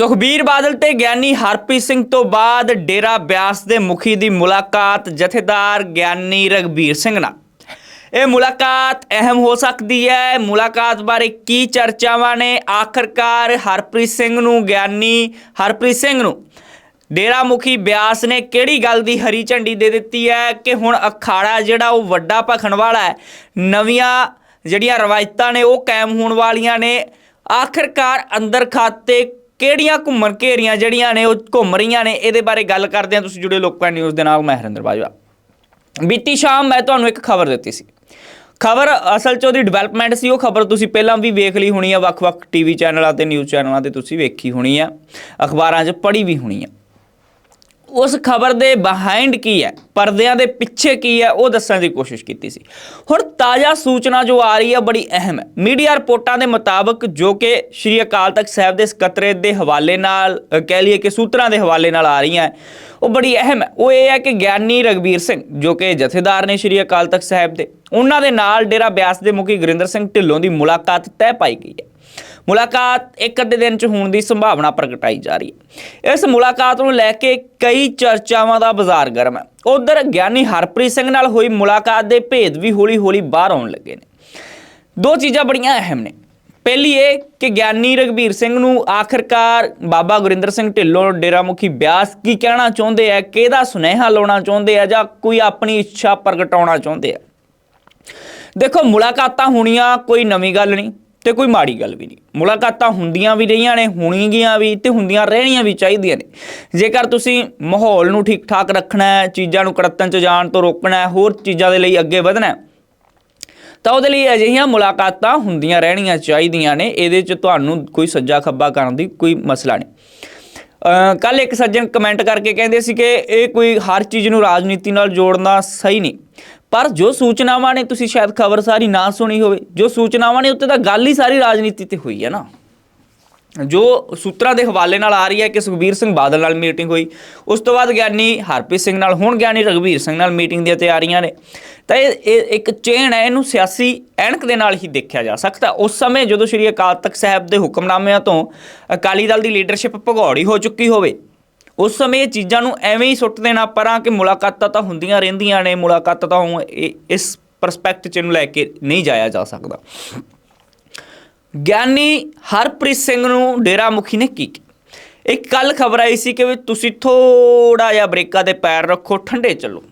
ਸੁਖਬੀਰ ਬਾਦਲ ਤੇ ਗਿਆਨੀ ਹਰਪ੍ਰੀਤ ਸਿੰਘ ਤੋਂ ਬਾਅਦ ਡੇਰਾ ਬਿਆਸ ਦੇ ਮੁਖੀ ਦੀ ਮੁਲਾਕਾਤ ਜਥੇਦਾਰ ਗਿਆਨੀ ਰਗਬੀਰ ਸਿੰਘ ਨਾਲ। ਇਹ ਮੁਲਾਕਾਤ ਅਹਿਮ ਹੋ ਸਕਦੀ ਹੈ। ਮੁਲਾਕਾਤ ਬਾਰੇ ਕੀ ਚਰਚਾਵਾਂ ਨੇ? ਆਖਰਕਾਰ ਹਰਪ੍ਰੀਤ ਸਿੰਘ ਨੂੰ, ਗਿਆਨੀ ਹਰਪ੍ਰੀਤ ਸਿੰਘ ਨੂੰ ਡੇਰਾ ਮੁਖੀ ਬਿਆਸ ਨੇ ਕਿਹੜੀ ਗੱਲ ਦੀ ਹਰੀ ਝੰਡੀ ਦੇ ਦਿੱਤੀ ਹੈ ਕਿ ਹੁਣ ਅਖਾੜਾ ਜਿਹੜਾ ਉਹ ਵੱਡਾ ਭਖਣ ਵਾਲਾ ਹੈ, ਨਵੀਆਂ ਜਿਹੜੀਆਂ ਰਵਾਇਤਾਂ ਨੇ ਉਹ ਕਾਇਮ ਹੋਣ ਵਾਲੀਆਂ ਨੇ। ਆਖਰਕਾਰ ਅੰਦਰ ਖਾਤੇ ਕਿਹੜੀਆਂ ਘੁੰਮਣ ਘੇਰੀਆਂ ਜਿਹੜੀਆਂ ਨੇ ਉਹ ਘੁੰਮ ਰਹੀਆਂ ਨੇ? ਇਹਦੇ ਬਾਰੇ ਗੱਲ ਕਰਦੇ ਹਾਂ। ਤੁਸੀਂ ਜੁੜੇ ਲੋਕਾਂ ਨਿਊਜ਼ ਦੇ ਨਾਲ, ਮੈਂ ਹਰਿੰਦਰ ਬਾਜਵਾ। ਬੀਤੀ ਸ਼ਾਮ ਮੈਂ ਤੁਹਾਨੂੰ ਇੱਕ ਖਬਰ ਦਿੱਤੀ ਸੀ। ਖਬਰ ਅਸਲ 'ਚ ਉਹਦੀ ਡਿਵੈਲਪਮੈਂਟ ਸੀ। ਉਹ ਖਬਰ ਤੁਸੀਂ ਪਹਿਲਾਂ ਵੀ ਵੇਖ ਲਈ ਹੋਣੀ ਆ। ਵੱਖ-ਵੱਖ ਟੀਵੀ ਚੈਨਲਾਂ ਤੇ ਨਿਊਜ਼ ਚੈਨਲਾਂ ਤੇ ਤੁਸੀਂ ਵੇਖੀ ਹੋਣੀ ਆ। ਅਖਬਾਰਾਂ 'ਚ ਪੜ੍ਹੀ ਵੀ ਹੋਣੀ ਆ। ਉਸ ਖਬਰ ਦੇ ਬਿਹਾਈਂਡ ਕੀ ਹੈ? ਪਰਦਿਆਂ ਦੇ ਪਿੱਛੇ ਕੀ ਹੈ? ਉਹ ਦੱਸਣ ਦੀ ਕੋਸ਼ਿਸ਼ ਕੀਤੀ ਸੀ। ਹੁਣ ਤਾਜ਼ਾ ਸੂਚਨਾ ਜੋ ਆ ਰਹੀ ਹੈ, ਬੜੀ ਅਹਿਮ ਹੈ। ਮੀਡੀਆ ਰਿਪੋਰਟਾਂ ਦੇ ਮੁਤਾਬਕ ਜੋ ਕਿ ਸ਼੍ਰੀ ਅਕਾਲ ਤਖਤ ਸਾਹਿਬ ਦੇ ਸਕੱਤਰੇਤ ਦੇ ਹਵਾਲੇ ਨਾਲ ਕਹਿ ਲਈਏ ਕਿ ਸੂਤਰਾਂ ਦੇ ਹਵਾਲੇ ਨਾਲ ਆ ਰਹੀਆਂ ਉਹ ਬੜੀ ਅਹਿਮ ਹੈ। ਉਹ ਇਹ ਹੈ ਕਿ ਗਿਆਨੀ ਰਗਵੀਰ ਸਿੰਘ, ਜੋ ਕਿ ਜਥੇਦਾਰ ਨੇ ਸ਼੍ਰੀ ਅਕਾਲ ਤਖਤ ਸਾਹਿਬ ਦੇ, ਉਹਨਾਂ ਦੇ ਨਾਲ ਡੇਰਾ ਬਿਆਸ ਦੇ ਮੁਖੀ ਗੁਰਿੰਦਰ ਸਿੰਘ ਢਿੱਲੋਂ ਦੀ ਮੁਲਾਕਾਤ ਤੈਅ ਪਾਈ ਗਈ ਹੈ। ਮੁਲਾਕਾਤ ਇੱਕ ਅੱਧੇ ਦਿਨ ਚ ਹੋਣ ਦੀ ਸੰਭਾਵਨਾ ਪ੍ਰਗਟਾਈ ਜਾ ਰਹੀ ਹੈ। ਇਸ ਮੁਲਾਕਾਤ ਨੂੰ ਲੈ ਕੇ ਕਈ ਚਰਚਾਵਾਂ ਦਾ ਬਾਜ਼ਾਰ ਗਰਮ ਹੈ। ਉਧਰ ਗਿਆਨੀ ਹਰਪ੍ਰੀਤ ਸਿੰਘ ਨਾਲ ਹੋਈ ਮੁਲਾਕਾਤ ਦੇ ਭੇਦ ਵੀ ਹੌਲੀ-ਹੌਲੀ ਬਾਹਰ ਆਉਣ ਲੱਗੇ ਨੇ। ਦੋ ਚੀਜ਼ਾਂ ਬੜੀਆਂ ਅਹਿਮ ਨੇ। ਪਹਿਲੀ ਇਹ ਕਿ ਗਿਆਨੀ ਰਗਵੀਰ ਸਿੰਘ ਨੂੰ ਆਖਰਕਾਰ ਬਾਬਾ ਗੁਰਿੰਦਰ ਸਿੰਘ ਢਿੱਲੋਂ ਡੇਰਾ ਮੁਖੀ ਬਿਆਸ ਕੀ ਕਹਿਣਾ ਚਾਹੁੰਦੇ ਆ, ਕਿਹਦਾ ਸੁਨੇਹਾ ਲਾਉਣਾ ਚਾਹੁੰਦੇ ਆ ਜਾਂ ਕੋਈ ਆਪਣੀ ਇੱਛਾ ਪ੍ਰਗਟਾਉਣਾ ਚਾਹੁੰਦੇ ਆ? ਦੇਖੋ, ਮੁਲਾਕਾਤਾਂ ਹੋਣੀਆਂ ਕੋਈ ਨਵੀਂ ਗੱਲ ਨਹੀਂ। ਤੇ ਕੋਈ ਮਾੜੀ ਗੱਲ ਵੀ ਨਹੀਂ। ਮੁਲਾਕਾਤਾਂ ਹੁੰਦੀਆਂ ਵੀ ਰਹੀਆਂ ਨੇ ਹੋਣਗੀਆਂ ਵੀ ਤੇ ਹੁੰਦੀਆਂ ਰਹਿਣੀਆਂ ਵੀ ਚਾਹੀਦੀਆਂ ਨੇ। ਜੇਕਰ ਤੁਸੀਂ ਮਾਹੌਲ ਨੂੰ ਠੀਕ ਠਾਕ ਰੱਖਣਾ ਹੈ, ਚੀਜ਼ਾਂ ਨੂੰ ਕੜਤਨ ਚ ਜਾਣ ਤੋਂ ਰੋਕਣਾ ਹੈ, ਹੋਰ ਚੀਜ਼ਾਂ ਦੇ ਲਈ ਅੱਗੇ ਵਧਣਾ ਹੈ, ਤਾਂ ਉਹਦੇ ਲਈ ਅਜਿਹੀਆਂ ਮੁਲਾਕਾਤਾਂ ਹੁੰਦੀਆਂ ਰਹਿਣੀਆਂ ਚਾਹੀਦੀਆਂ ਨੇ। ਇਹਦੇ 'ਚ ਤੁਹਾਨੂੰ ਕੋਈ ਸੱਜਾ ਖੱਬਾ ਕਰਨ ਦੀ ਕੋਈ ਮਸਲਾ ਨਹੀਂ। ਕੱਲ ਇੱਕ ਸੱਜਣ ਕਮੈਂਟ ਕਰਕੇ ਕਹਿੰਦੇ ਸੀ ਕਿ ਇਹ ਕੋਈ ਹਰ ਚੀਜ਼ ਨੂੰ ਰਾਜਨੀਤੀ ਨਾਲ ਜੋੜਨਾ ਸਹੀ ਨਹੀਂ। ਪਰ ਜੋ ਸੂਚਨਾਵਾਂ ਨੇ ਤੁਸੀਂ ਸ਼ਾਇਦ ਖਬਰ ਸਾਰੀ ਨਾ ਸੁਣੀ ਹੋਵੇ, ਜੋ ਸੂਚਨਾਵਾਂ ਨੇ ਉੱਤੇ ਤਾਂ ਗੱਲ ਹੀ ਸਾਰੀ ਰਾਜਨੀਤੀ ਤੇ ਹੋਈ ਹੈ ਨਾ। ਜੋ ਸੂਤਰਾਂ ਦੇ ਹਵਾਲੇ ਨਾਲ ਆ ਰਹੀ ਹੈ ਕਿ ਸੁਖਬੀਰ ਸਿੰਘ ਬਾਦਲ ਨਾਲ ਮੀਟਿੰਗ ਹੋਈ, ਉਸ ਤੋਂ ਬਾਅਦ ਗਿਆਨੀ ਹਰਪ੍ਰੀਤ ਸਿੰਘ ਨਾਲ, ਹੁਣ ਗਿਆਨੀ ਰਘਬੀਰ ਸਿੰਘ ਨਾਲ ਮੀਟਿੰਗ ਦੀਆਂ ਤਿਆਰੀਆਂ ਨੇ। ਤਾਂ ਇਹ ਇਹ ਇੱਕ ਚੇਨ ਹੈ, ਇਹਨੂੰ ਸਿਆਸੀ ਐਨਕ ਦੇ ਨਾਲ ਹੀ ਦੇਖਿਆ ਜਾ ਸਕਦਾ। ਉਸ ਸਮੇਂ ਜਦੋਂ ਸ਼੍ਰੀ ਅਕਾਲ ਤਖਤ ਸਾਹਿਬ ਦੇ ਹੁਕਮਨਾਮਿਆਂ ਤੋਂ ਅਕਾਲੀ ਦਲ ਦੀ ਲੀਡਰਸ਼ਿਪ ਭਗੌੜੀ ਹੋ ਚੁੱਕੀ ਹੋਵੇ ਉਸ ਸਮੇਂ ਇਹ ਚੀਜ਼ਾਂ ਨੂੰ ਐਵੇਂ ਹੀ ਸੁੱਟ ਦੇਣਾ ਪਰਾਂ ਕਿ ਮੁਲਾਕਾਤਾਂ ਤਾਂ ਹੁੰਦੀਆਂ ਰਹਿੰਦੀਆਂ ਨੇ, ਮੁਲਾਕਾਤਾਂ ਤਾਂ ਹੁਣ ਇਹ- ਇਸ ਪਰਸਪੈਕਟ ਚ ਨੂੰ ਲੈ ਕੇ ਨਹੀਂ ਜਾਇਆ ਜਾ ਸਕਦਾ। ਗਿਆਨੀ ਹਰਪ੍ਰੀਤ ਸਿੰਘ ਨੂੰ ਡੇਰਾ ਮੁਖੀ ਨੇ ਕੀ ਕੀਤਾ? ਇੱਕ ਕੱਲ ਖਬਰ ਆਈ ਸੀ ਕਿ ਵੀ ਤੁਸੀਂ ਥੋੜਾ ਜਿਹਾ ਬ੍ਰੇਕਾਂ ਦੇ ਪੈਰ ਰੱਖੋ, ਠੰਡੇ ਚੱਲੋ।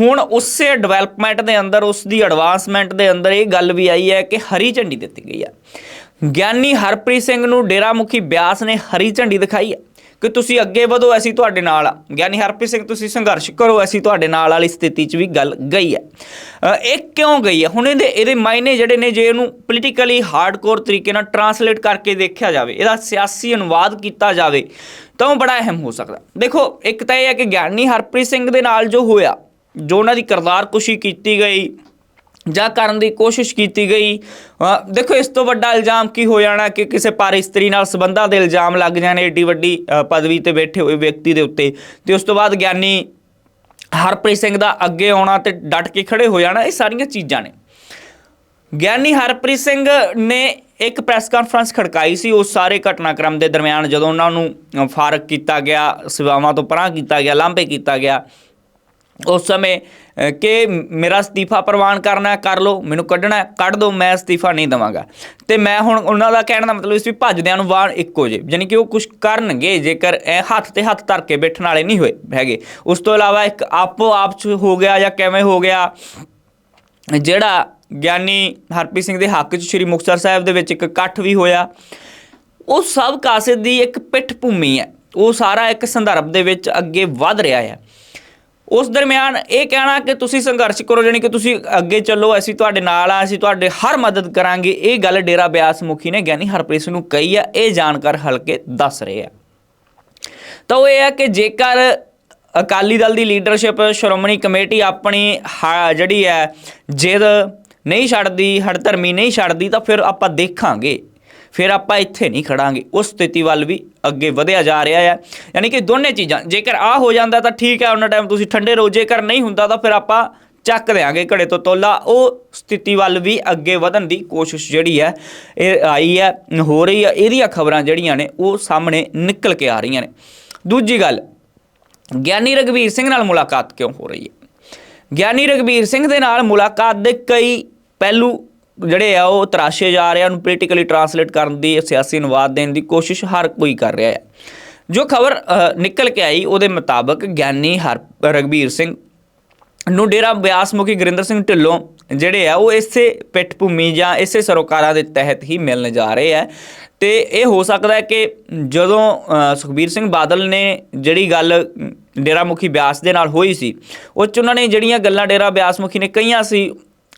ਹੁਣ ਉਸੇ ਡਿਵੈਲਪਮੈਂਟ ਦੇ ਅੰਦਰ, ਉਸ ਦੀ ਐਡਵਾਂਸਮੈਂਟ ਦੇ ਅੰਦਰ ਇਹ ਗੱਲ ਵੀ ਆਈ ਹੈ ਕਿ ਹਰੀ ਝੰਡੀ ਦਿੱਤੀ ਗਈ ਹੈ ਗਿਆਨੀ ਹਰਪ੍ਰੀਤ ਸਿੰਘ ਨੂੰ ਡੇਰਾ ਮੁਖੀ ਬਿਆਸ ਨੇ ਹਰੀ ਝੰਡੀ ਦਿਖਾਈ ਹੈ ਕਿ ਤੁਸੀਂ ਅੱਗੇ ਵਧੋ, ਅਸੀਂ ਤੁਹਾਡੇ ਨਾਲ ਆ। ਗਿਆਨੀ ਹਰਪ੍ਰੀਤ ਸਿੰਘ, ਤੁਸੀਂ ਸੰਘਰਸ਼ ਕਰੋ, ਅਸੀਂ ਤੁਹਾਡੇ ਨਾਲ ਵਾਲੀ ਸਥਿਤੀ 'ਚ ਵੀ ਗੱਲ ਗਈ ਹੈ। ਇਹ ਕਿਉਂ ਗਈ ਹੈ? ਹੁਣ ਇਹਦੇ ਇਹਦੇ ਮਾਇਨੇ ਜਿਹੜੇ ਨੇ, ਜੇ ਇਹਨੂੰ ਪੋਲੀਟੀਕਲੀ ਹਾਰਡਕੋਰ ਤਰੀਕੇ ਨਾਲ ਟਰਾਂਸਲੇਟ ਕਰਕੇ ਦੇਖਿਆ ਜਾਵੇ, ਇਹਦਾ ਸਿਆਸੀ ਅਨੁਵਾਦ ਕੀਤਾ ਜਾਵੇ, ਤਾਂ ਉਹ ਬੜਾ ਅਹਿਮ ਹੋ ਸਕਦਾ। ਦੇਖੋ, ਇੱਕ ਤਾਂ ਇਹ ਹੈ ਕਿ ਗਿਆਨੀ ਹਰਪ੍ਰੀਤ ਸਿੰਘ ਦੇ ਨਾਲ ਜੋ ਹੋਇਆ, ਜੋ ਉਹਨਾਂ ਦੀ ਕਰਤਾਰਕੁਸ਼ੀ ਕੀਤੀ ਗਈ ਜਾਂ ਕਰਨ ਦੀ ਕੋਸ਼ਿਸ਼ ਕੀਤੀ ਗਈ। ਦੇਖੋ, ਇਸ ਤੋਂ ਵੱਡਾ ਇਲਜ਼ਾਮ ਕੀ ਹੋ ਜਾਣਾ ਕਿ ਕਿਸੇ ਪਰ ਇਸਤਰੀ ਨਾਲ ਸੰਬੰਧਾਂ ਦੇ ਇਲਜ਼ਾਮ ਲੱਗ ਜਾਣੇ, ਏਡੀ ਵੱਡੀ ਪਦਵੀ ਤੇ ਬੈਠੇ ਹੋਏ ਵਿਅਕਤੀ ਦੇ ਉੱਤੇ। ਤੇ ਉਸ ਤੋਂ ਬਾਅਦ ਗਿਆਨੀ ਹਰਪ੍ਰੀਤ ਸਿੰਘ ਦਾ ਅੱਗੇ ਆਉਣਾ ਤੇ ਡਟ ਕੇ ਖੜੇ ਹੋ ਜਾਣਾ, ਇਹ ਸਾਰੀਆਂ ਚੀਜ਼ਾਂ ਨੇ। ਗਿਆਨੀ ਹਰਪ੍ਰੀਤ ਸਿੰਘ ਨੇ ਇੱਕ ਪ੍ਰੈਸ ਕਾਨਫਰੰਸ ਖੜਕਾਈ ਸੀ। ਉਸ ਸਾਰੇ ਘਟਨਾਕ੍ਰਮ ਦੇ ਦਰਮਿਆਨ ਜਦੋਂ ਉਹਨਾਂ ਨੂੰ ਫਾਰਕ ਕੀਤਾ ਗਿਆ, ਸੇਵਾਵਾਂ ਤੋਂ ਪਰਾਂ ਕੀਤਾ ਗਿਆ, ਲਾਂਭੇ ਕੀਤਾ ਗਿਆ ਉਸ ਸਮੇਂ ਕਿ ਮੇਰਾ ਅਸਤੀਫਾ ਪ੍ਰਵਾਨ ਕਰਨਾ ਕਰ ਲਓ, ਮੈਨੂੰ ਕੱਢਣਾ ਕੱਢ ਦਿਓ ਮੈਂ ਅਸਤੀਫਾ ਨਹੀਂ ਦਵਾਂਗਾ। ਤੇ ਮੈਂ ਹੁਣ ਉਹਨਾਂ ਦਾ ਕਹਿਣ ਦਾ ਮਤਲਬ ਇਸ ਵੀ ਭੱਜਦਿਆਂ ਨੂੰ ਵਾਣ ਇੱਕੋ ਜੇ ਯਾਨੀ ਕਿ ਉਹ ਕੁਝ ਕਰਨਗੇ, ਜੇਕਰ ਇਹ ਹੱਥ ਤੇ ਹੱਥ ਧਰ ਕੇ ਬੈਠਣ ਵਾਲੇ ਨਹੀਂ ਹੋਏ, ਹੈਗੇ। ਉਸ ਤੋਂ ਇਲਾਵਾ ਇੱਕ ਆਪੋ ਆਪ ਚ ਹੋ ਗਿਆ ਜਾਂ ਕਿਵੇਂ ਹੋ ਗਿਆ, ਜਿਹੜਾ ਗਿਆਨੀ ਹਰਪ੍ਰੀਤ ਸਿੰਘ ਦੇ ਹੱਕ 'ਚ ਸ੍ਰੀ ਮੁਕਤਸਰ ਸਾਹਿਬ ਦੇ ਵਿੱਚ ਇੱਕ ਇਕੱਠ ਵੀ ਹੋਇਆ, ਉਹ ਸਭ ਕਾਸੇ ਦੀ ਇੱਕ ਪਿੱਠ ਭੂਮੀ ਹੈ। ਉਹ ਸਾਰਾ ਇੱਕ ਸੰਦਰਭ ਦੇ ਵਿੱਚ ਅੱਗੇ ਵਧ ਰਿਹਾ ਹੈ। ਉਸ ਦਰਮਿਆਨ ਇਹ ਕਹਿਣਾ ਕਿ ਤੁਸੀਂ ਸੰਘਰਸ਼ ਕਰੋ ਜਾਨੀ ਕਿ ਤੁਸੀਂ ਅੱਗੇ ਚੱਲੋ, ਅਸੀਂ ਤੁਹਾਡੇ ਨਾਲ ਆ, ਅਸੀਂ ਤੁਹਾਡੇ ਹਰ ਮਦਦ ਕਰਾਂਗੇ। ਇਹ ਗੱਲ ਡੇਰਾ ਬਿਆਸ ਮੁਖੀ ਨੇ ਗਿਆਨੀ ਹਰਪ੍ਰੀਤ ਸਿੰਘ ਨੂੰ ਕਹੀ ਆ, ਇਹ ਜਾਣਕਾਰ ਹਲਕੇ ਦੱਸ ਰਹੇ ਆ। ਤਾਂ ਉਹ ਇਹ ਹੈ ਕਿ ਜੇਕਰ ਅਕਾਲੀ ਦਲ ਦੀ ਲੀਡਰਸ਼ਿਪ ਸ਼੍ਰੋਮਣੀ ਕਮੇਟੀ ਆਪਣੀ ਹਾ- ਜਿਹੜੀ ਹੈ, ਜਿੱਦ ਨਹੀਂ ਛੱਡਦੀ ਹੜਧਰਮੀ ਨਹੀਂ ਛੱਡਦੀ, ਤਾਂ ਫਿਰ ਆਪਾਂ ਦੇਖਾਂਗੇ। ਫਿਰ ਆਪਾਂ ਇੱਥੇ ਨਹੀਂ ਖੜਾਂਗੇ। ਉਸ ਸਥਿਤੀ ਵੱਲ ਵੀ ਅੱਗੇ ਵਧਿਆ ਜਾ ਰਿਹਾ ਹੈ। ਯਾਨੀ ਕਿ ਦੋਨੇ ਚੀਜ਼ਾਂ, ਜੇਕਰ ਆ ਹੋ ਜਾਂਦਾ ਤਾਂ ਠੀਕ ਹੈ, ਉਹਨਾਂ ਟਾਈਮ ਤੁਸੀਂ ਠੰਡੇ ਰਹੋ। ਜੇਕਰ ਨਹੀਂ ਹੁੰਦਾ ਤਾਂ ਫਿਰ ਆਪਾਂ ਚੱਕ ਦਿਆਂਗੇ ਘੜੇ ਤੋਂ ਤੋਲਾ। ਉਹ ਸਥਿਤੀ ਵੱਲ ਵੀ ਅੱਗੇ ਵਧਣ ਦੀ ਕੋਸ਼ਿਸ਼ ਜਿਹੜੀ ਹੈ, ਇਹ ਆਈ ਹੈ, ਹੋ ਰਹੀ ਹੈ। ਇਹਦੀਆਂ ਖਬਰਾਂ ਜਿਹੜੀਆਂ ਨੇ, ਉਹ ਸਾਹਮਣੇ ਨਿਕਲ ਕੇ ਆ ਰਹੀਆਂ ਨੇ। ਦੂਜੀ ਗੱਲ, ਗਿਆਨੀ ਰਗਵੀਰ ਸਿੰਘ ਨਾਲ ਮੁਲਾਕਾਤ ਕਿਉਂ ਹੋ ਰਹੀ ਹੈ? ਗਿਆਨੀ ਰਗਵੀਰ ਸਿੰਘ ਦੇ ਨਾਲ ਮੁਲਾਕਾਤ ਦੇ ਕਈ ਪਹਿਲੂ ਜਿਹੜੇ ਆ ਉਹ ਤਰਾਸ਼ੇ ਜਾ ਰਹੇ ਆ, ਉਹਨੂੰ ਪੋਲੀਟੀਕਲੀ ਟਰਾਂਸਲੇਟ ਕਰਨ ਦੀ, ਸਿਆਸੀ ਅਨੁਵਾਦ ਦੇਣ ਦੀ ਕੋਸ਼ਿਸ਼ ਹਰ ਕੋਈ ਕਰ ਰਿਹਾ ਹੈ ਜੋ ਖਬਰ ਨਿਕਲ ਕੇ ਆਈ ਉਹਦੇ ਮੁਤਾਬਕ ਗਿਆਨੀ ਹਰ ਰਗਵੀਰ ਸਿੰਘ ਨੂੰ ਡੇਰਾ ਬਿਆਸ ਮੁਖੀ ਗੁਰਿੰਦਰ ਸਿੰਘ ਢਿੱਲੋਂ ਜਿਹੜੇ ਆ ਉਹ ਇਸੇ ਪਿੱਠ ਭੂਮੀ ਜਾਂ ਇਸੇ ਸਰੋਕਾਰਾਂ ਦੇ ਤਹਿਤ ਹੀ ਮਿਲਣ ਜਾ ਰਹੇ ਆ। ਤੇ ਇਹ ਹੋ ਸਕਦਾ ਹੈ ਕਿ ਜਦੋਂ ਸੁਖਬੀਰ ਸਿੰਘ ਬਾਦਲ ਨੇ ਜਿਹੜੀ ਗੱਲ ਡੇਰਾ ਮੁਖੀ ਬਿਆਸ ਦੇ ਨਾਲ ਹੋਈ ਸੀ, ਉਹ ਚ ਉਹਨਾਂ ਨੇ ਜਿਹੜੀਆਂ ਗੱਲਾਂ ਡੇਰਾ ਬਿਆਸ ਮੁਖੀ ਨੇ ਕਹੀਆਂ ਸੀ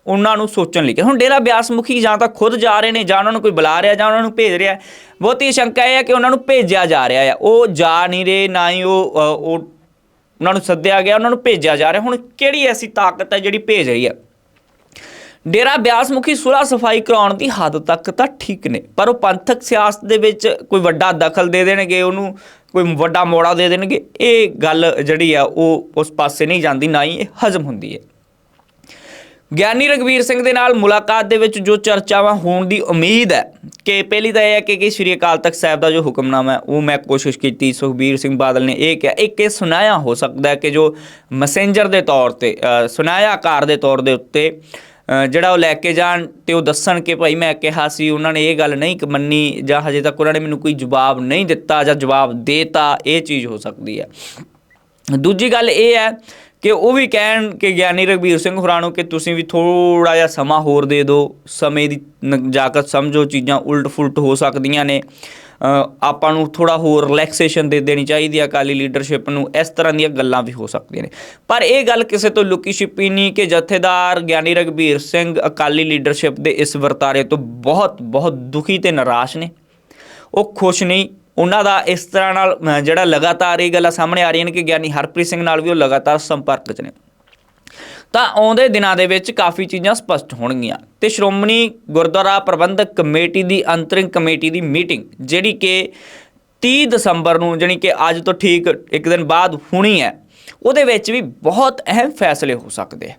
ਉਹਨਾਂ ਨੂੰ ਸੋਚਣ ਲਈ ਕਿ ਹੁਣ ਡੇਰਾ ਬਿਆਸ ਮੁਖੀ ਜਾਂ ਤਾਂ ਖੁਦ ਜਾ ਰਹੇ ਨੇ ਜਾਂ ਉਹਨਾਂ ਨੂੰ ਕੋਈ ਬੁਲਾ ਰਿਹਾ ਜਾਂ ਉਹਨਾਂ ਨੂੰ ਭੇਜ ਰਿਹਾ ਬਹੁਤੀ ਸ਼ੰਕਾ ਇਹ ਹੈ ਕਿ ਉਹਨਾਂ ਨੂੰ ਭੇਜਿਆ ਜਾ ਰਿਹਾ ਹੈ। ਉਹ ਜਾ ਨਹੀਂ ਰਹੇ, ਨਾ ਹੀ ਉਹ ਉਹ ਉਹਨਾਂ ਨੂੰ ਸੱਦਿਆ ਗਿਆ, ਉਹਨਾਂ ਨੂੰ ਭੇਜਿਆ ਜਾ ਰਿਹਾ। ਹੁਣ ਕਿਹੜੀ ਐਸੀ ਤਾਕਤ ਹੈ ਜਿਹੜੀ ਭੇਜ ਰਹੀ ਹੈ? ਡੇਰਾ ਬਿਆਸ ਮੁਖੀ ਸੁਲਾ ਸਫ਼ਾਈ ਕਰਾਉਣ ਦੀ ਹੱਦ ਤੱਕ ਤਾਂ ਠੀਕ ਨੇ, ਪਰ ਉਹ ਪੰਥਕ ਸਿਆਸਤ ਦੇ ਵਿੱਚ ਕੋਈ ਵੱਡਾ ਦਖਲ ਦੇ ਦੇਣਗੇ, ਉਹਨੂੰ ਕੋਈ ਵੱਡਾ ਮੋੜਾ ਦੇ ਦੇਣਗੇ, ਇਹ ਗੱਲ ਜਿਹੜੀ ਆ, ਉਹ ਉਸ ਪਾਸੇ ਨਹੀਂ ਜਾਂਦੀ, ਨਾ ਹੀ ਇਹ ਹਜ਼ਮ ਹੁੰਦੀ ਹੈ। ਗਿਆਨੀ ਰਗਵੀਰ ਸਿੰਘ ਦੇ ਨਾਲ ਮੁਲਾਕਾਤ ਦੇ ਵਿੱਚ ਜੋ ਚਰਚਾਵਾਂ ਹੋਣ ਦੀ ਉਮੀਦ ਹੈ ਕਿ ਪਹਿਲੀ ਤਾਂ ਇਹ ਹੈ ਕਿ ਕਿ ਸ਼੍ਰੀ ਅਕਾਲ ਤਖਤ ਸਾਹਿਬ ਦਾ ਜੋ ਹੁਕਮਨਾਮਾ ਹੈ ਉਹ ਮੈਂ ਕੋਸ਼ਿਸ਼ ਕੀਤੀ ਸੁਖਬੀਰ ਸਿੰਘ ਬਾਦਲ ਨੇ ਇਹ ਕਿਹਾ। ਇੱਕ ਇਹ ਸੁਨਾਇਆ ਹੋ ਸਕਦਾ ਹੈ ਕਿ ਜੋ ਮੈਸੇਂਜਰ ਦੇ ਤੌਰ ਤੇ ਅ, ਸੁਨਾਇਆ ਆਕਾਰ ਦੇ ਤੌਰ ਦੇ ਉੱਤੇ ਜਿਹੜਾ ਉਹ ਲੈ ਕੇ ਜਾਣ ਤੇ ਉਹ ਦੱਸਣ ਕਿ ਭਾਈ ਮੈਂ ਕਿਹਾ ਸੀ ਉਹਨਾਂ ਨੇ ਇਹ ਗੱਲ ਨਹੀਂ ਕ- ਮੰਨੀ ਜਾਂ ਹਜੇ ਤੱਕ ਉਹਨਾਂ ਨੇ ਮੈਨੂੰ ਕੋਈ ਜਵਾਬ ਨਹੀਂ ਦਿੱਤਾ ਜਾਂ ਜਵਾਬ ਦੇਤਾ ਇਹ ਚੀਜ਼ ਹੋ ਸਕਦੀ ਹੈ। ਦੂਜੀ ਗੱਲ ਇਹ ਹੈ ਕਿ ਉਹ ਵੀ ਕਹਿਣ ਕਿ ਗਿਆਨੀ ਰਗਵੀਰ ਸਿੰਘ ਹੋਰਾਂ ਨੂੰ ਕਿ ਤੁਸੀਂ ਵੀ ਥੋੜਾ ਜਿਹਾ ਸਮਾਂ ਹੋਰ ਦੇ ਦਿਓ, ਸਮੇਂ ਦੀ ਨਜਾਕਤ ਸਮਝੋ, ਚੀਜ਼ਾਂ ਉਲਟ ਫੁਲਟ ਹੋ ਸਕਦੀਆਂ ਨੇ। ਆਪਾਂ ਨੂੰ ਥੋੜਾ ਹੋਰ ਰਿਲੈਕਸੇਸ਼ਨ ਦੇ ਦੇਣੀ ਚਾਹੀਦੀ ਹੈ ਅਕਾਲੀ ਲੀਡਰਸ਼ਿਪ ਨੂੰ, ਇਸ ਤਰ੍ਹਾਂ ਦੀਆਂ ਗੱਲਾਂ ਵੀ ਹੋ ਸਕਦੀਆਂ ਨੇ। ਪਰ ਇਹ ਗੱਲ ਕਿਸੇ ਤੋਂ ਲੁਕੀ ਛਿਪੀ ਨਹੀਂ ਕਿ ਜਥੇਦਾਰ ਗਿਆਨੀ ਰਗਵੀਰ ਸਿੰਘ ਅਕਾਲੀ ਲੀਡਰਸ਼ਿਪ ਦੇ ਇਸ ਵਰਤਾਰੇ ਤੋਂ ਬਹੁਤ ਬਹੁਤ ਦੁਖੀ ਤੇ ਨਿਰਾਸ਼ ਨੇ। ਉਹ ਖੁਸ਼ ਨਹੀਂ ਉਹਨਾਂ ਦਾ ਇਸ ਤਰ੍ਹਾਂ ਨਾਲ ਜਿਹੜਾ ਲਗਾਤਾਰ ਇਹ ਗੱਲਾਂ ਸਾਹਮਣੇ ਆ ਰਹੀਆਂ ਨੇ ਕਿ ਗਿਆਨੀ ਹਰਪ੍ਰੀਤ ਸਿੰਘ ਨਾਲ ਵੀ ਉਹ ਲਗਾਤਾਰ ਸੰਪਰਕ 'ਚ ਨੇ। ਤਾਂ ਆਉਂਦੇ ਦਿਨਾਂ ਦੇ ਵਿੱਚ ਕਾਫੀ ਚੀਜ਼ਾਂ ਸਪਸ਼ਟ ਹੋਣਗੀਆਂ ਤੇ ਸ਼੍ਰੋਮਣੀ ਗੁਰਦੁਆਰਾ ਪ੍ਰਬੰਧਕ ਕਮੇਟੀ ਦੀ ਅੰਤਰਿੰਗ ਕਮੇਟੀ ਦੀ ਮੀਟਿੰਗ, ਜਿਹੜੀ ਕਿ 30 ਦਸੰਬਰ ਨੂੰ ਜਾਣੀ ਕਿ ਅੱਜ ਤੋਂ ਠੀਕ ਇੱਕ ਦਿਨ ਬਾਅਦ ਹੋਣੀ ਹੈ, ਉਹਦੇ ਵਿੱਚ ਵੀ ਬਹੁਤ ਅਹਿਮ ਫੈਸਲੇ ਹੋ ਸਕਦੇ ਆ।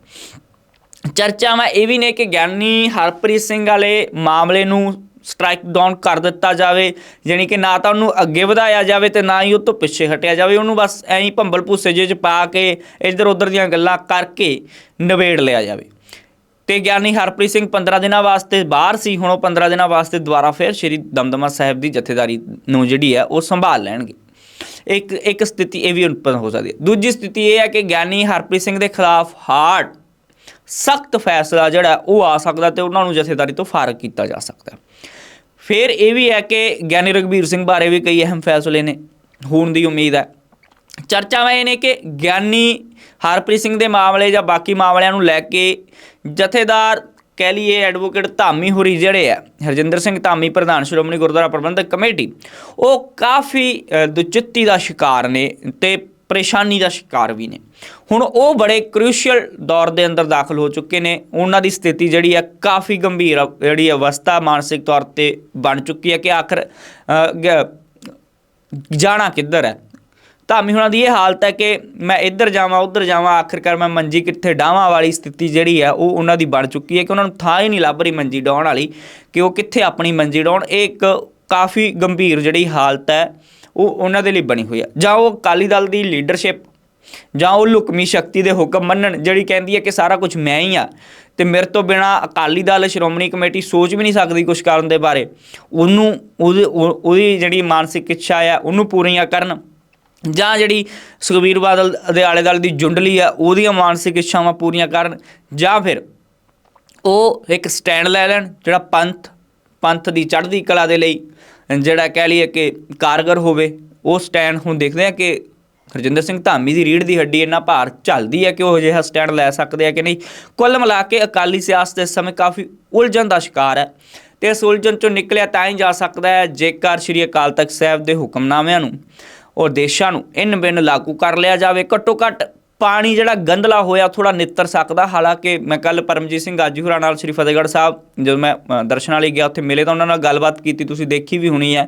ਚਰਚਾਵਾਂ ਇਹ ਵੀ ਨੇ ਕਿ ਗਿਆਨੀ ਹਰਪ੍ਰੀਤ ਸਿੰਘ ਵਾਲੇ ਮਾਮਲੇ ਨੂੰ ਸਟ੍ਰਾਈਕ ਡਾਊਨ ਕਰ ਦਿੱਤਾ ਜਾਵੇ, ਜਾਣੀ ਕਿ ਨਾ ਤਾਂ ਉਹਨੂੰ ਅੱਗੇ ਵਧਾਇਆ ਜਾਵੇ ਤੇ ਨਾ ਹੀ ਉਹ ਤੋਂ ਪਿੱਛੇ ਹਟਿਆ ਜਾਵੇ, ਉਹਨੂੰ ਬਸ ਐਂ ਹੀ ਭੰਬਲ ਭੂਸੇ ਜਿਹੇ ਚ ਪਾ ਕੇ ਇੱਧਰ ਉੱਧਰ ਦੀਆਂ ਗੱਲਾਂ ਕਰਕੇ ਨਿਬੇੜ ਲਿਆ ਜਾਵੇ। ਤੇ ਗਿਆਨੀ ਹਰਪ੍ਰੀਤ ਸਿੰਘ 15 ਦਿਨਾਂ ਵਾਸਤੇ ਬਾਹਰ ਸੀ, ਹੁਣ ਉਹ 15 ਦਿਨਾਂ ਵਾਸਤੇ ਦੁਬਾਰਾ ਫਿਰ ਸ਼੍ਰੀ ਦਮਦਮਾ ਸਾਹਿਬ ਦੀ ਜਥੇਦਾਰੀ ਨੂੰ ਜਿਹੜੀ ਹੈ ਉਹ ਸੰਭਾਲ ਲੈਣਗੇ। ਇੱਕ ਇੱਕ ਸਥਿਤੀ ਇਹ ਵੀ ਉਤਪੰਨ ਹੋ ਸਕਦੀ ਹੈ। ਦੂਜੀ ਸਥਿਤੀ ਇਹ ਹੈ ਕਿ ਗਿਆਨੀ ਹਰਪ੍ਰੀਤ ਸਿੰਘ ਦੇ ਖਿਲਾਫ ਹਾਰਡ ਸਖਤ ਫੈਸਲਾ ਜਿਹੜਾ ਉਹ ਆ ਸਕਦਾ ਤੇ ਉਹਨਾਂ ਨੂੰ ਜਥੇਦਾਰੀ ਤੋਂ ਫਾਰਗ ਕੀਤਾ ਜਾ ਸਕਦਾ ਫਿਰ ਇਹ ਵੀ ਹੈ ਕਿ ਗਿਆਨੀ ਰਗਵੀਰ ਸਿੰਘ ਬਾਰੇ ਵੀ ਕਈ ਅਹਿਮ ਫੈਸਲੇ ਨੇ, ਹੋਣ ਦੀ ਉਮੀਦ ਹੈ। ਚਰਚਾਵਾਂ ਇਹ ਨੇ ਕਿ ਗਿਆਨੀ ਹਰਪ੍ਰੀਤ ਸਿੰਘ ਦੇ ਮਾਮਲੇ ਜਾਂ ਬਾਕੀ ਮਾਮਲਿਆਂ ਨੂੰ ਲੈ ਕੇ ਜਥੇਦਾਰ ਕਹਿ ਲਈਏ ਐਡਵੋਕੇਟ ਧਾਮੀ ਹੋਰੀ ਜਿਹੜੇ ਆ, ਹਰਜਿੰਦਰ ਸਿੰਘ ਧਾਮੀ, ਪ੍ਰਧਾਨ ਸ਼੍ਰੋਮਣੀ ਗੁਰਦੁਆਰਾ ਪ੍ਰਬੰਧਕ ਕਮੇਟੀ, ਉਹ ਕਾਫੀ ਦੁਚਿੱਤੀ ਦਾ ਸ਼ਿਕਾਰ ਨੇ ਤੇ ਪਰੇਸ਼ਾਨੀ ਦਾ ਸ਼ਿਕਾਰ ਵੀ ਨੇ। ਹੁਣ ਉਹ ਬੜੇ ਕ੍ਰੂਸ਼ੀਅਲ ਦੌਰ ਦੇ ਅੰਦਰ ਦਾਖਲ ਹੋ ਚੁੱਕੇ ਨੇ। ਉਹਨਾਂ ਦੀ ਸਥਿਤੀ ਜਿਹੜੀ ਹੈ ਕਾਫੀ ਗੰਭੀਰ ਅ- ਜਿਹੜੀ ਅਵਸਥਾ ਮਾਨਸਿਕ ਤੌਰ ਤੇ ਬਣ ਚੁੱਕੀ ਹੈ ਕਿ ਆਖਰ ਜਾਣਾ ਕਿੱਧਰ ਹੈ? ਧਾਮੀ ਹੁਣਾਂ ਦੀ ਇਹ ਹਾਲਤ ਹੈ ਕਿ ਮੈਂ ਇੱਧਰ ਜਾਵਾਂ, ਉੱਧਰ ਜਾਵਾਂ, ਆਖਿਰਕਾਰ ਮੈਂ ਮੰਜੀ ਕਿੱਥੇ ਡਾਵਾਂ ਵਾਲੀ ਸਥਿਤੀ ਜਿਹੜੀ ਹੈ, ਉਹ ਉਹਨਾਂ ਦੀ ਬਣ ਚੁੱਕੀ ਹੈ ਕਿ ਉਹਨਾਂ ਨੂੰ ਥਾਂ ਹੀ ਨਹੀਂ ਲੱਭ ਰਹੀ ਮੰਜੀ ਡਾਉਣ ਵਾਲੀ ਕਿ ਉਹ ਕਿੱਥੇ ਆਪਣੀ ਮੰਜੀ ਡਾਉਣ। ਇਹ ਇੱਕ ਕਾਫੀ ਗੰਭੀਰ ਜਿਹੜੀ ਹਾਲਤ ਹੈ, ਉਹ ਉਹਨਾਂ ਦੇ ਲਈ ਬਣੀ ਹੋਈ ਹੈ। ਜਾਂ ਉਹ ਅਕਾਲੀ ਦਲ ਦੀ ਲੀਡਰਸ਼ਿਪ ਜਾਂ ਉਹ ਲੁਕਮੀ ਸ਼ਕਤੀ ਦੇ ਹੁਕਮ ਮੰਨਣ, ਜਿਹੜੀ ਕਹਿੰਦੀ ਹੈ ਕਿ ਸਾਰਾ ਕੁਝ ਮੈਂ ਹੀ ਆ ਤੇ ਮੇਰੇ ਤੋਂ ਬਿਨਾ ਅਕਾਲੀ ਦਲ, ਸ਼੍ਰੋਮਣੀ ਕਮੇਟੀ ਸੋਚ ਵੀ ਨਹੀਂ ਸਕਦੀ ਕੁਝ ਕਰਨ ਦੇ ਬਾਰੇ। ਉਹਨੂੰ, ਉਹਦੀ, ਉਹ- ਉਹਦੀ ਜਿਹੜੀ ਮਾਨਸਿਕ ਇੱਛਾ ਆ, ਉਹਨੂੰ ਪੂਰੀਆਂ ਕਰਨ। ਜਾਂ ਜਿਹੜੀ ਸੁਖਬੀਰ ਬਾਦਲ ਦੇ ਆਲੇ ਦੁਆਲੇ ਦੀ ਜੁੰਡਲੀ ਆ, ਉਹਦੀਆਂ ਮਾਨਸਿਕ ਇੱਛਾਵਾਂ ਪੂਰੀਆਂ ਕਰਨ। ਜਾਂ ਫਿਰ ਉਹ ਇੱਕ ਸਟੈਂਡ ਲੈ ਲੈਣ, ਜਿਹੜਾ ਪੰਥ ਪੰਥ ਦੀ ਚੜ੍ਹਦੀ ਕਲਾ ਦੇ ਲਈ ਜਿਹੜਾ ਕਹਿ ਲਈਏ ਕਿ ਕਾਰਗਰ ਹੋਵੇ, ਉਹ ਸਟੈਂਡ ਹੁਣ ਦੇਖਦੇ ਆ ਕਿ ਹਰਜਿੰਦਰ ਸਿੰਘ ਧਾਮੀ ਦੀ ਰੀੜ ਦੀ ਹੱਡੀ ਇੰਨਾ ਭਾਰ ਝੱਲਦੀ ਹੈ ਕਿ ਉਹ ਅਜਿਹਾ ਸਟੈਂਡ ਲੈ ਸਕਦੇ ਆ ਕਿ ਨਹੀਂ? ਕੁੱਲ ਮਿਲਾ ਕੇ ਅਕਾਲੀ ਸਿਆਸਤ ਇਸ ਸਮੇਂ ਕਾਫੀ ਉਲਝਣ ਦਾ ਸ਼ਿਕਾਰ ਹੈ ਤੇ ਇਸ ਉਲਝਣ ਚੋਂ ਨਿਕਲਿਆ ਤਾਂ ਹੀ ਜਾ ਸਕਦਾ ਹੈ ਜੇਕਰ ਸ੍ਰੀ ਅਕਾਲ ਤਖਤ ਸਾਹਿਬ ਦੇ ਹੁਕਮਨਾਮਿਆਂ ਨੂੰ ਔਰ ਦੇਸ਼ਾਂ ਨੂੰ ਇਨ ਬਿਨ ਲਾਗੂ ਕਰ ਲਿਆ ਜਾਵੇ। ਘੱਟੋ ਘੱਟ ਪਾਣੀ ਜਿਹੜਾ ਗੰਧਲਾ ਹੋਇਆ ਥੋੜਾ ਨਿੱਤਰ ਸਕਦਾ। ਹਾਲਾਂਕਿ ਮੈਂ ਕੱਲ ਪਰਮਜੀਤ ਸਿੰਘ ਗਾਜੀ ਹੋਰਾਂ ਨਾਲ ਸ੍ਰੀ ਫਤਿਹਗੜ੍ਹ ਸਾਹਿਬ ਜਦੋਂ ਮੈਂ ਅ, ਦਰਸ਼ਨਾਂ ਲਈ ਗਿਆ ਉੱਥੇ ਮਿਲੇ ਤਾਂ ਉਹਨਾਂ ਨਾਲ ਗੱਲਬਾਤ ਕੀਤੀ ਤੁਸੀਂ ਦੇਖੀ ਵੀ ਹੋਣੀ ਹੈ।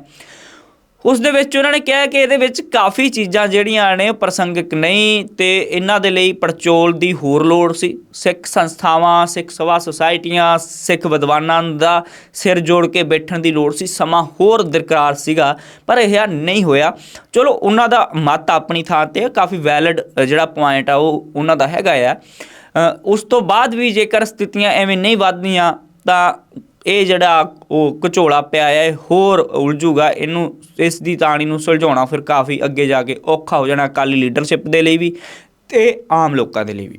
ਉਸ ਦੇ ਵਿੱਚ ਉਹਨਾਂ ਨੇ ਕਿਹਾ ਕਿ ਇਹਦੇ ਵਿੱਚ ਕਾਫੀ ਚੀਜ਼ਾਂ ਜਿਹੜੀਆਂ ਨੇ ਪ੍ਰਸੰਗਿਕ ਨਹੀਂ ਤੇ ਇਹਨਾਂ ਦੇ ਲਈ ਪੜਚੋਲ ਦੀ ਹੋਰ ਲੋੜ ਸੀ। ਸਿੱਖ ਸੰਸਥਾਵਾਂ, ਸਿੱਖ ਸਭਾ ਸੁਸਾਇਟੀਆਂ, ਸਿੱਖ ਵਿਦਵਾਨਾਂ ਦਾ ਸਿਰ ਜੋੜ ਕੇ ਬੈਠਣ ਦੀ ਲੋੜ ਸੀ। ਸਮਾਂ ਹੋਰ ਦਰਕਾਰ ਸੀਗਾ, ਪਰ ਇਹ ਨਹੀਂ ਹੋਇਆ। ਚਲੋ, ਉਹਨਾਂ ਦਾ ਮਤ ਆਪਣੀ ਥਾਂ ਤੇ ਕਾਫੀ ਵੈਲਿਡ ਜਿਹੜਾ ਪੁਆਇੰਟ ਆ, ਉਹ ਉਹਨਾਂ ਦਾ ਹੈਗਾ ਆ। ਉਸ ਤੋਂ ਬਾਅਦ ਵੀ ਜੇਕਰ ਸਥਿਤੀਆਂ ਐਵੇਂ ਨਹੀਂ ਵੱਧਦੀਆਂ, ਤਾਂ ਇਹ ਜਿਹੜਾ ਉਹ ਘਚੋਲਾ ਪਿਆ ਹੈ ਇਹ ਹੋਰ ਉਲਝੂਗਾ ਇਹਨੂੰ ਇਸ ਦੀ ਤਾਣੀ ਨੂੰ ਸੁਲਝਾਉਣਾ ਫਿਰ ਕਾਫੀ ਅੱਗੇ ਜਾ ਕੇ ਔਖਾ ਹੋ ਜਾਣਾ ਅਕਾਲੀ ਲੀਡਰਸ਼ਿਪ ਦੇ ਲਈ ਵੀ ਤੇ ਆਮ ਲੋਕਾਂ ਦੇ ਲਈ ਵੀ।